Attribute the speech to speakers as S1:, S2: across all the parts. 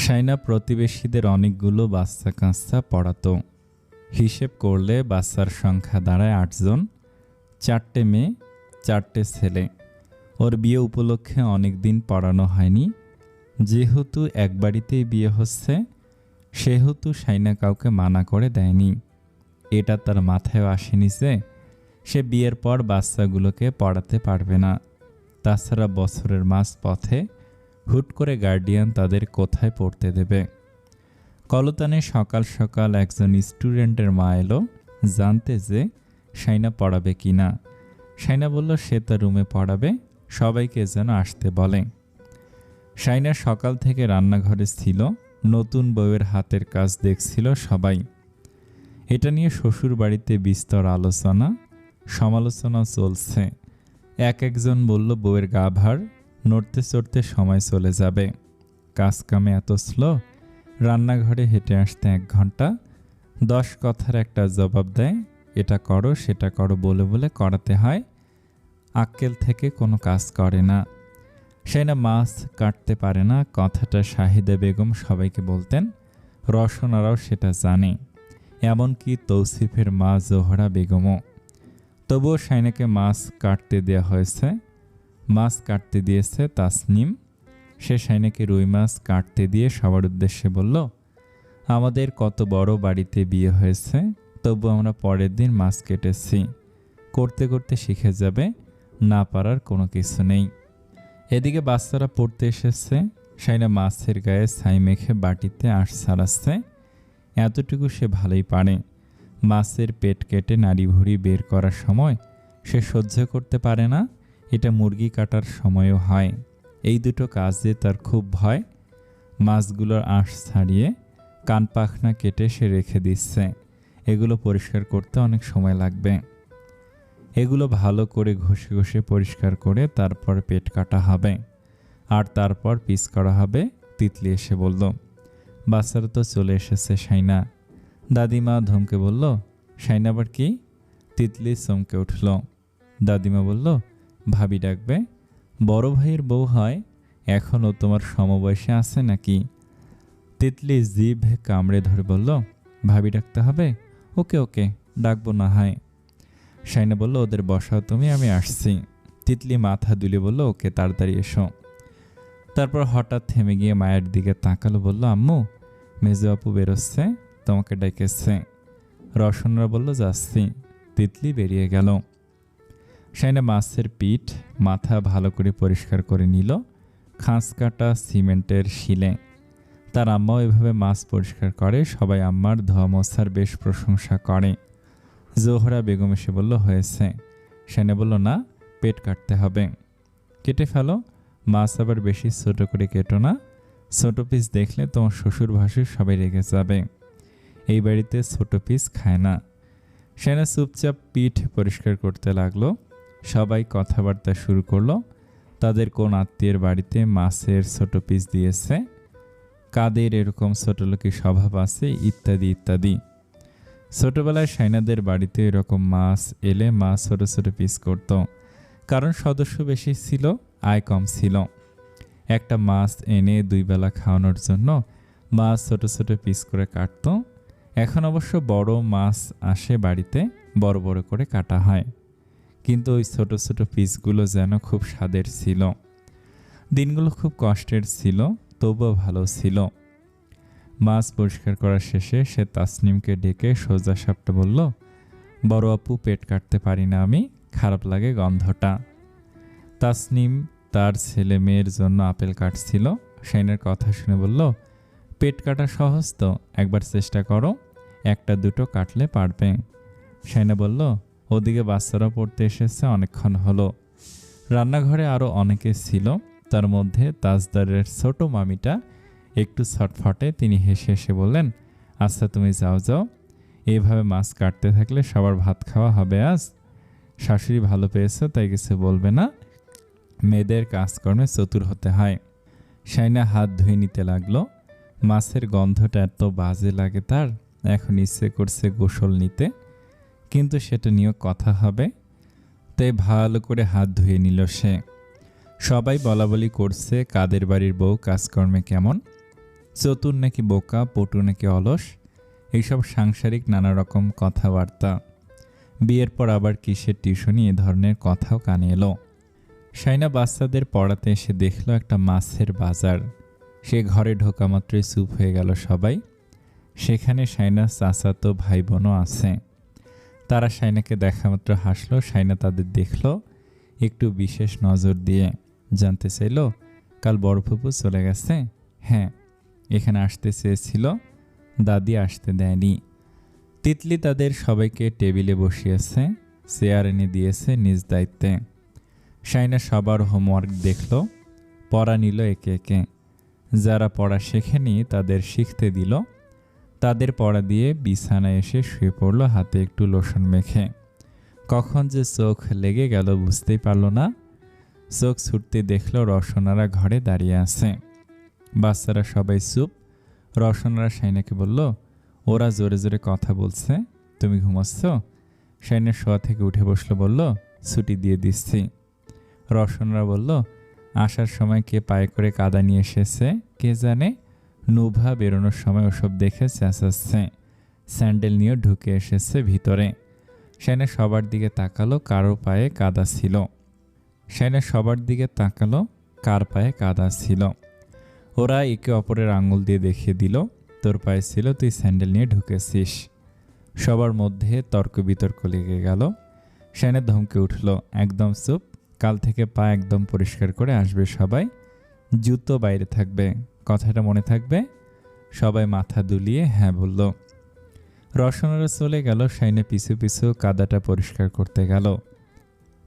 S1: সাইনা প্রতিবেশীদের অনেকগুলো বাচ্চা কাচ্চা পড়াতো। হিসেব করলে বাচ্চার সংখ্যা দাঁড়ায় আটজন চারটে মেয়ে, চারটে ছেলে। ওর বিয়ে উপলক্ষে অনেক দিন পড়ানো হয়নি। যেহেতু এক বাড়িতেই বিয়ে হচ্ছে, সেহেতু সাইনা কাউকে মানা করে দেয়নি। এটা তার মাথায় আসেনি যে, সে বিয়ের পর বাচ্চাগুলোকে পড়াতে পারবে না। তাছাড়া বছরের মাঝ পথে হুট করে গার্ডিয়ান তাদের কোথায় পড়তে দেবে? কলতানে সকাল সকাল একজন স্টুডেন্টের মা এলো, জানতে যে সাইনা পড়াবে কি না। সাইনা বলল, সে তার রুমে পড়াবে, সবাইকে যেন আসতে বলে। সাইনা সকাল থেকে রান্নাঘরে ছিল, নতুন বউয়ের হাতের কাজ দেখছিল সবাই। এটা নিয়ে শ্বশুর বাড়িতে বিস্তর আলোচনা, সমালোচনা চলছে। এক একজন বলল, বউয়ের গা ভার নড়তে চড়তে সময় চলে যাবে। কাজ কামে এত স্লো রান্নাঘরে হেঁটে আসতে এক ঘণ্টা, দশ কথার একটা জবাব দেয়, এটা করো, সেটা করো বলে বলে করাতে হয়। আক্কেল থেকে কোনো কাজ করে না। সে না মাছ কাটতে পারে না। কথাটা শাহিদা বেগম সবাইকে বলতেন। রসনারাও সেটা জানে। এমনকি তৌসিফের মা জোহরা বেগমও। তবুও সাইনাকে মাছ কাটতে দেওয়া হয়েছে। মাছ কাটতে দিয়েছে তাসনিম। সে সাইনাকে রুই মাছ কাটতে দিয়ে সবার উদ্দেশ্যে বলল, আমাদের কত বড় বাড়িতে বিয়ে হয়েছে, তবু আমরা পরের দিন মাছ কেটেছি। করতে করতে শিখে যাবে, না পারার কোনো কিছু নেই। এদিকে বাচ্চারা পড়তে এসেছে। সাইনা মাছের গায়ে ছাই মেখে বাটিতে আঁশ ছাড়াচ্ছে। এতটুকু সে ভালোই পারে। মাছের পেট কেটে নাড়ি ভুড়ি বের করার সময় সে সহ্য করতে পারে না। এটা মুরগি কাটার সময়ও হয়। এই দুটো কাজে তার খুব ভয়। মাছগুলোর আঁশ ছাড়িয়ে কান পাখনা কেটে সে রেখে দিচ্ছে। এগুলো পরিষ্কার করতে অনেক সময় লাগবে। এগুলো ভালো করে ঘষে ঘষে পরিষ্কার করে তারপর পেট কাটা হবে। আর তারপর পিস করা হবে, তিতলি এসে বলল, বাচ্চারা তো চলে এসেছে সাইনা দাদিমা ধমকে বলল সাইনা আবার কি? তিতলি চমকে উঠল। দাদিমা বলল ভাবি ডাকবে, বড় ভাইয়ের বউ হয় এখনও তোমার সমবয়সে আছে নাকি? তিতলি জিভ কামড়ে ধরে বলল, ভাবি ডাকতে হবে? ওকে ওকে, ডাকবো না হয়। সাইনা বলল, ওদের বসাও তুমি, আমি আসছি। তিতলি মাথা দুলে বলল, ওকে, তাড়াতাড়ি এসো। তারপর হঠাৎ থেমে গিয়ে মায়ের দিকে তাকালো, বলল, আম্মু, মেজো আপু বেরোচ্ছে, তোমাকে ডেকেছে। রসনরা বলল, যাচ্ছি। তিতলি বেরিয়ে গেল। সাইনা মাছের পিঠ মাথা ভালো করে পরিষ্কার করে নিল। খাঁজ কাটা সিমেন্টের শিলে। তার আম্মাও এভাবে মাছ পরিষ্কার করে, সবাই আম্মার ধোয়া মশার বেশ প্রশংসা করে। জোহরা বেগম এসে বলল, হয়েছে। সেনে বলল, না, পেট কাটতে হবে। কেটে ফেলো। মাছ আবার বেশি ছোটো করে কেটো না। ছোটো পিস দেখলে তোমার শ্বশুর ভাসুর সবাই রেগে যাবে। এই বাড়িতে ছোট পিস খায় না। সেনা চুপচাপ পিঠ পরিষ্কার করতে লাগল। সবাই কথাবার্তা শুরু করল। তাদের কোন আত্মীয়ের বাড়িতে মাছের ছোট পিস দিয়েছে, কাদের এরকম ছোট লোকের স্বভাব আছে, ইত্যাদি ইত্যাদি। ছোটবেলায় সাইনাদের বাড়িতে এরকম মাছ এলে মা ছোট ছোট পিস করত। কারণ সদস্য বেশি ছিল, আয় কম ছিল। একটা মাছ এনে দুই বেলা খাওয়ানোর জন্য মাছ ছোট ছোট পিস করে কাটত। এখন অবশ্য বড় মাছ আসে বাড়িতে, বড় বড় করে কাটা হয়। কিন্তু ওই ছোট ছোট পিসগুলো যেন খুব স্বাদের ছিল। দিনগুলো খুব কষ্টের ছিল, তবুও ভালো ছিল। মাছ পরিষ্কার করার শেষে সে তাসনিমকে ডেকে সোজা সাপটা বলল, বড় আপু, পেট কাটতে পারি না আমি, খারাপ লাগে গন্ধটা। তাসনিম তার ছেলে মেয়ের জন্য আপেল কাটছিল। শাইনের কথা শুনে বলল, পেট কাটা সহজ তো, একবার চেষ্টা করো, একটা দুটো কাটলে পারবে। শাইনা বলল ওদিকে বাচ্চারা পড়তে এসেছে, অনেকক্ষণ হলো। রান্নাঘরে আরও অনেকে ছিল, তার মধ্যে তাজদারের ছোট মামিটা একটু ছটফটে তিনি হেসে হেসে বললেন আচ্ছা তুমি যাও যাও। এইভাবে মাছ কাটতে থাকলে সবার ভাত খাওয়া হবে আজ। শাশুড়ি ভালো পেয়েছে, তাই কিছু বলবে না। মেয়েদের কাজকর্মে চতুর হতে হয়। সাইনা হাত ধুয়ে নিতে লাগল। মাছের গন্ধটা এত বাজে লাগে তার, এখন ইচ্ছে করছে গোসল নিতে। কিন্তু সেটা নিয়েও কথা হবে। তাই ভালো করে হাত ধুয়ে নিল সে। সবাই বলা বলি করছে কাদের বাড়ির বউ, কাজকর্মে কেমন? চতুর নাকি বোকা, পটু নাকি অলস? এইসব সাংসারিক নানা রকম কথাবার্তা। বিয়ের পর আবার কিসের টিউশনি, এ ধরনের কথাও কানে এলো। সাইনা বাচ্চাদের পড়াতে এসে দেখল একটা মাছের বাজার। সে ঘরে ঢোকা মাত্রই চুপ হয়ে গেল সবাই। সেখানে সাইনার চাচাতো ভাই বোনও আছে। তারা সাইনাকে দেখা মাত্র হাসলো সাইনা তাদের দেখল, একটু বিশেষ নজর দিয়ে জানতে চাইলো, কাল বড় ফুপু চলে গেছে? হ্যাঁ এখানে আসতে চেয়েছিল, দাদি আসতে দেয়নি। তিতলি তাদের সবাইকে টেবিলে বসিয়েছে, চেয়ার এনে দিয়েছে নিজ দায়িত্বে। সাইনা সবার হোমওয়ার্ক দেখল, পড়া নিল একে একে। যারা পড়া শেখেনি তাদের শিখতে দিল তাদের পড়া দিয়ে বিছানায় এসে শুয়ে পড়ল, হাতে একটু লোশন মেখে। কখন যে চোখ লেগে গেল বুঝতেই পারল না। চোখ ছুটতে দেখল রসনারা ঘরে দাঁড়িয়ে আছে। বাচ্চারা সবাই চুপ। রসনারা সাইনাকে বলল, ওরা জোরে জোরে কথা বলছে। তুমি ঘুমাচ্ছ? সাইনের শোয়া থেকে উঠে বসল, বলল, ছুটি দিয়ে দিচ্ছি। রসনরা বলল, আসার সময় কে পায়ে করে কাদা নিয়ে এসেছে? কে জানে? নুভা বেরোনোর সময় ওসব দেখে চেঁচাচ্ছে স্যান্ডেল নিয়ে ঢুকে এসেছে ভিতরে। সেনা সবার দিকে তাকালো, কারও পায়ে কাদা ছিল। সেনা সবার দিকে তাকালো, কার পায়ে কাদা ছিল। ওরা একে অপরের আঙুল দিয়ে দেখিয়ে দিল, তোর পায়ে ছিল, তুই স্যান্ডেল নিয়ে ঢুকেছিস। সবার মধ্যে তর্ক বিতর্ক লেগে গেল। সেনা ধমকে উঠল, একদম চুপ, কাল থেকে পা একদম পরিষ্কার করে আসবে সবাই। জুতো বাইরে থাকবে। কথাটা মনে থাকবে? সবাই মাথা দুলিয়ে হ্যাঁ বলল। রসনারা চলে গেল সাইনে পিছু পিছু কাদাটা পরিষ্কার করতে গেল।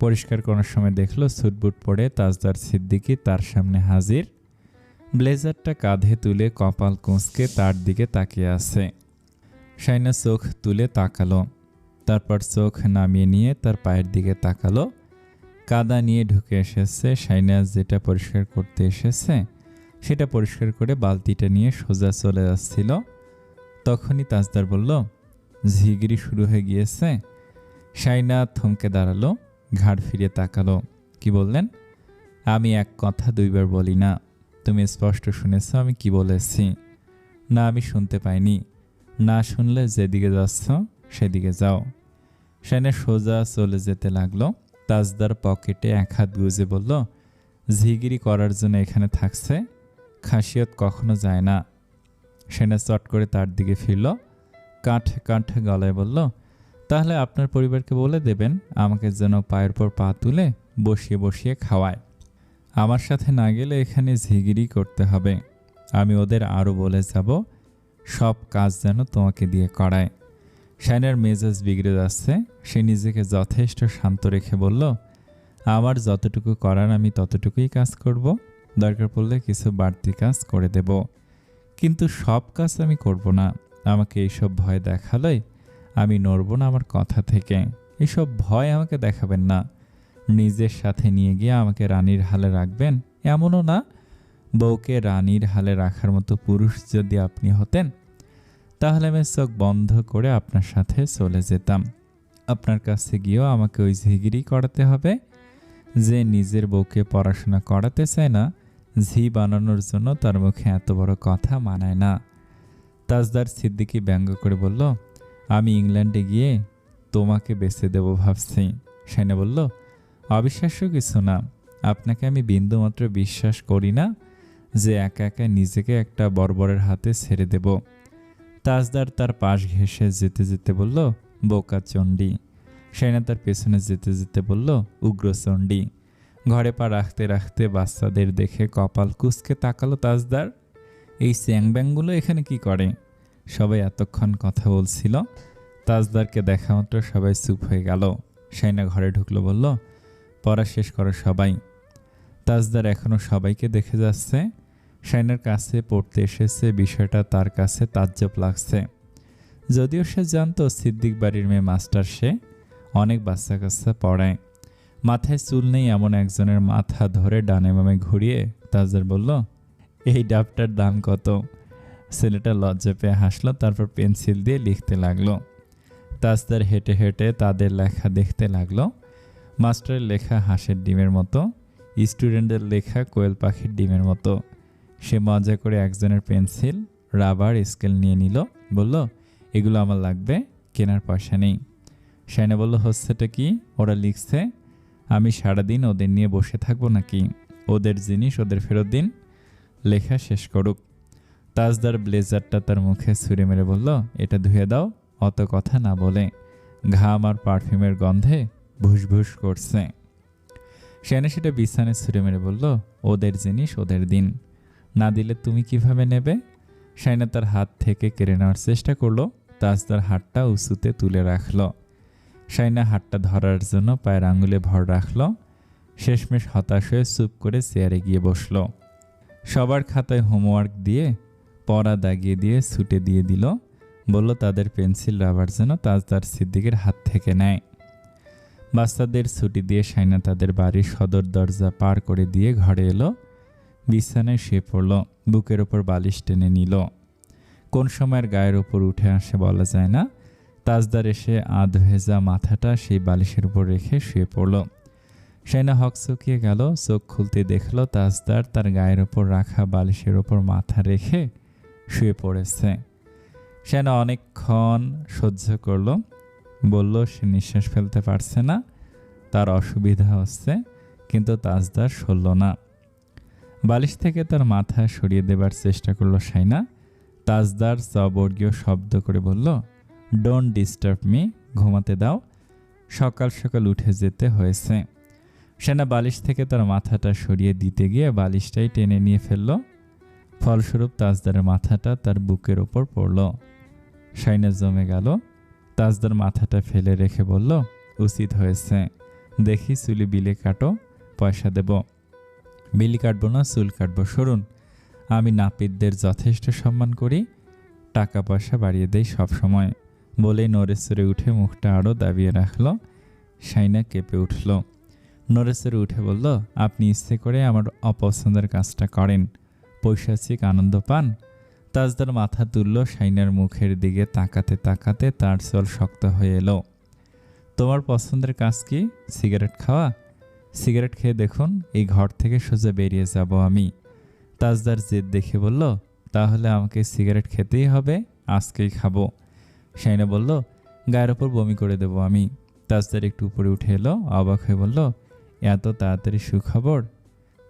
S1: পরিষ্কার করার সময় দেখল সুটবুট পরে তাজদার সিদ্দিকি তার সামনে হাজির। ব্লেজারটা কাঁধে তুলে কপাল কুঁচকে তার দিকে তাকিয়ে আছে। সাইনা চোখ তুলে তাকালো, তারপর চোখ নামিয়ে নিয়ে তার পায়ের দিকে তাকালো। কাদা নিয়ে ঢুকে এসেছে সাইনাস যেটা পরিষ্কার করতে এসেছে সেটা পরিষ্কার করে বালতিটা নিয়ে সোজা চলে যাচ্ছিল তখনই তাজদার বলল, ঝিগিরি শুরু হয়ে গিয়েছে। সাইনা থমকে দাঁড়াল, ঘাড় ফিরে তাকালো। কি বললেন? আমি এক কথা দুইবার বলি না। তুমি স্পষ্ট শুনেছ আমি কি বলেছি। না, আমি শুনতে পাইনি। না শুনলে যেদিকে যাচ্ছ, সেদিকে যাও। সাইনা সোজা চলে যেতে লাগল। তাজদার পকেটে এক হাত গুজে বলল, ঝিগিরি করার জন্য এখানে থাকছে? খাসিয়ত কখনো যায় না। সেনা চট করে তার দিকে ফিরল, কাঠ কাঠ গলায় বলল, তাহলে আপনার পরিবারকে বলে দেবেন, আমাকে যেন পায়ের পর পা তুলে বসিয়ে বসিয়ে খাওয়ায়। আমার সাথে না গেলে এখানে ঝিগিরি করতে হবে। আমি ওদের আরও বলে যাব, সব কাজ যেন তোমাকে দিয়ে করায়। শাইনার মেজাজ বিগড়ে যাচ্ছে। সে নিজেকে যথেষ্ট শান্ত রেখে বলল, আমার যতটুকু করার আমি ততটুকুই কাজ করব। দরকার পড়লে কিছু বাড়তি কাজ করে দেব। কিন্তু সব কাজ আমি করব না। আমাকে এইসব ভয় দেখালে আমি নড়ব না আমার কথা থেকে। এসব ভয় আমাকে দেখাবেন না। নিজের সাথে নিয়ে গিয়ে আমাকে রানীর হালে রাখবেন এমনও না। বউকে রানীর হালে রাখার মতো পুরুষ যদি আপনি হতেন, তাহলে আমি চোখ বন্ধ করে আপনার সাথে চলে যেতাম। আপনার কাছে গিয়েও আমাকে ওই ঝিগিরি করাতে হবে। যে নিজের বউকে পড়াশোনা করাতে চায় না ঝি বানানোর জন্য তার মুখে এত বড় কথা মানায় না। তাজদার সিদ্দিকি ব্যঙ্গ করে বলল, আমি ইংল্যান্ডে গিয়ে তোমাকে বেছে দেব ভাবছি। সেনা বলল, অবিশ্বাস্য কিছু না। আপনাকে আমি বিন্দুমাত্র বিশ্বাস করি না যে একা একা নিজেকে একটা বর্বরের হাতে ছেড়ে দেব। তাজদার তার পাশ ঘেঁষে যেতে যেতে বলল, বোকা চণ্ডী। সেনা তার পেছনে যেতে যেতে বলল উগ্রচণ্ডী ঘরে পা রাখতে রাখতে বাচ্চাদের দেখে কপাল কুচকে তাকালো তাজদার। এই চ্যাংব্যাংগুলো এখানে কি করে? সবাই এতক্ষণ কথা বলছিল। তাজদারকে দেখা মাত্র সবাই চুপ হয়ে গেল। সাইনা ঘরে ঢুকলো, বলল, পড়া শেষ করো সবাই। তাজদার এখনও সবাইকে দেখে যাচ্ছে। শাইনার কাছে পড়তে এসেছে, বিষয়টা তার কাছে তাজ্জব লাগছে। যদিও সে জানতো সিদ্দিক বাড়ির মেয়ে মাস্টার সে, অনেক বাচ্চা কাচ্চা পড়ায়। মাথায় চুল নেই এমন একজনের মাথা ধরে ডানে বামে ঘুরিয়ে তাজদার বলল, এই ডাবটার দাম কত? ছেলেটা লজ্জা পেয়ে হাসলো, তারপর পেন্সিল দিয়ে লিখতে লাগল। তাজদার হেঁটে হেঁটে তাদের লেখা দেখতে লাগল। মাস্টারের লেখা হাঁসের ডিমের মতো স্টুডেন্টের লেখা কোয়েল পাখির ডিমের মতো। সে মজা করে একজনের পেন্সিল, রাবার, স্কেল নিয়ে নিল, বলল, এগুলো আমার লাগবে, কেনার পয়সা নেই। সাইনা বলল, হচ্ছেটা কি? ওরা লিখছে আমি সারাদিন ওদের নিয়ে বসে থাকব নাকি? ওদের জিনিস ওদের ফেরত দিন। লেখা শেষ করুক। তাজদার ব্লেজারটা তার মুখে ছুঁড়ে মেরে বলল, এটা ধুয়ে দাও, অত কথা না বলে। ঘাম আর পারফিউমের গন্ধে ভুসভুস করছে। সেনে সেটা বিছানে ছুঁড়ে মেরে বলল, ওদের জিনিস ওদের দিন। না দিলে তুমি কীভাবে নেবে? সাইনা তার হাত থেকে কেড়ে নেওয়ার চেষ্টা করল। তাজদার হাতটা উঁচুতে তুলে রাখল। সাইনা হাতটা ধরার জন্য পায়ের আঙুলে ভর রাখল। শেষমেশ হতাশ হয়ে চুপ করে চেয়ারে গিয়ে বসল। সবার খাতায় হোমওয়ার্ক দিয়ে পড়া দাগিয়ে দিয়ে ছুটে দিয়ে দিল। বলল, তাদের পেন্সিল রাবার যেন তাজদার সিদ্দিকের হাত থেকে নেয়। বাচ্চাদের ছুটি দিয়ে সাইনা তাদের বাড়ির সদর দরজা পার করে দিয়ে ঘরে এলো। বিছানায় শুয়ে পড়ল, বুকের ওপর বালিশ টেনে নিল। কোন সময়ের গায়ের ওপর উঠে আসে বলা যায় না। তাজদার এসে আধ ভেজা মাথাটা সেই বালিশের উপর রেখে শুয়ে পড়ল। সাইনা হক চকিয়ে গেল, চোখ খুলতে দেখল তাজদার তার গায়ের ওপর রাখা বালিশের ওপর মাথা রেখে শুয়ে পড়েছে। সেনা অনেকক্ষণ সহ্য করল, বলল, সে নিঃশ্বাস ফেলতে পারছে না, তার অসুবিধা হচ্ছে, কিন্তু তাজদার সরল না। বালিশ থেকে তার মাথা সরিয়ে দেবার চেষ্টা করল সাইনা তাজদার সবর্গীয় শব্দ করে বলল ডোন্ট ডিস্টার্ব মি ঘুমাতে দাও। সকাল সকাল উঠে যেতে হয়েছে। সেনা বালিশ থেকে তার মাথাটা সরিয়ে দিতে গিয়ে বালিশটাই টেনে নিয়ে ফেলল। ফলস্বরূপ তাজদারের মাথাটা তার বুকের ওপর পড়ল। সাইনা জমে গেল। তাজদার মাথাটা ফেলে রেখে বলল, উচিত হয়েছে। দেখি চুলি বিলে কাটো, পয়সা দেব। বিলি কাটবো না, চুল কাটবো। সরুন, আমি নাপিতদের যথেষ্ট সম্মান করি। টাকা পয়সা বাড়িয়ে দেই সব সময় বলেই নরেশ্বরে উঠে মুখটা আরও দাবিয়ে রাখল সাইনা কেঁপে উঠল। নরেশ্বরে উঠে বলল, আপনি ইচ্ছে করে আমার অপছন্দের কাজটা করেন। পৈশাচিক আনন্দ পান? তাজদার মাথা তুলল সাইনার মুখের দিকে তাকাতে তাকাতে তার চল শক্ত হয়ে এলো। তোমার পছন্দের কাজ কি? সিগারেট খাওয়া? সিগারেট খেয়ে দেখুন, এই ঘর থেকে সোজা বেরিয়ে যাব আমি। তাজদার জেদ দেখে বলল, তাহলে আমাকে সিগারেট খেতেই হবে, আজকেই খাব। সাইনা বলল, গায়ের ওপর বমি করে দেব আমি। তাজদার একটু উপরে উঠে এলো, অবাক হয়ে বলল, এত তাড়াতাড়ি সুখবর?